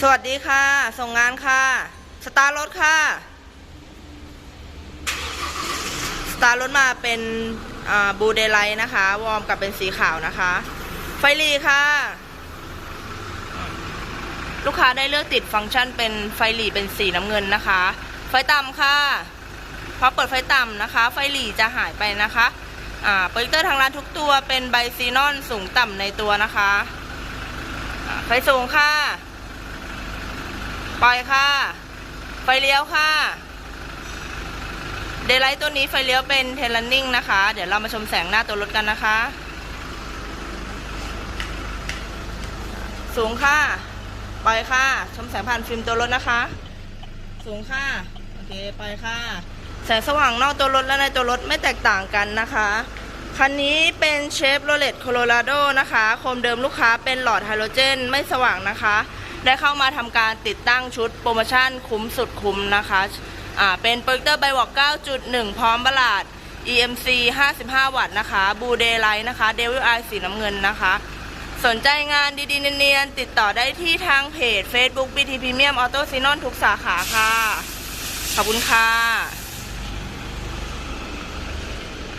สวัสดีค่ะ ส่งงานค่ะ สตาร์รถค่ะ สตาร์รถมาเป็นบูเดไลท์นะคะ วอร์มกับเป็นสีขาวนะคะ ไฟหลีค่ะ ลูกค้าได้เลือกติดฟังก์ชันเป็นไฟหลีเป็นสีน้ำเงินนะคะ ไฟต่ำค่ะพอเปิดไฟต่ำนะคะ ไฟหลีจะหายไปนะคะอ่าโปรเจคเตอร์ทางร้านทุกตัวเป็นไบซีนอนสูงต่ำในตัวนะคะ ไฟสูงค่ะ ปล่อยค่ะ ไฟเลี้ยวค่ะ เดลไลท์ตัวนี้ไฟเลี้ยวเป็นเทเลนนิ่งนะคะ เดี๋ยวเรามาชมแสงหน้าตัวรถกันนะคะ สูงค่ะ ปล่อยค่ะ ชมแสงผ่านฟิล์มตัวรถนะคะ สูงค่ะ โอเค ปล่อยค่ะ แสงสว่างนอกตัวรถและในตัวรถไม่แตกต่างกันนะคะ คันนี้เป็นเชฟโรเลตโคโลราโดนะคะ โคมเดิมลูกค้าเป็นหลอดไฮโดรเจนไม่สว่างนะคะ ได้เข้ามาทำการติดตั้งชุดโปรโมชั่นคุ้มสุดคุ้มนะคะอ่าเป็นโปรเจคเตอร์ไบวอก9.1 พร้อมบลาด EMC 55 วัตต์นะคะ บูเดไลท์นะคะเดวิลไอสีน้ำเงินนะคะ สนใจงานดีๆเนียนๆติดต่อได้ที่ทางเพจ Facebook BT Premium Auto s i n o n ทุกสาขาค่ะ ขอบคุณค่ะ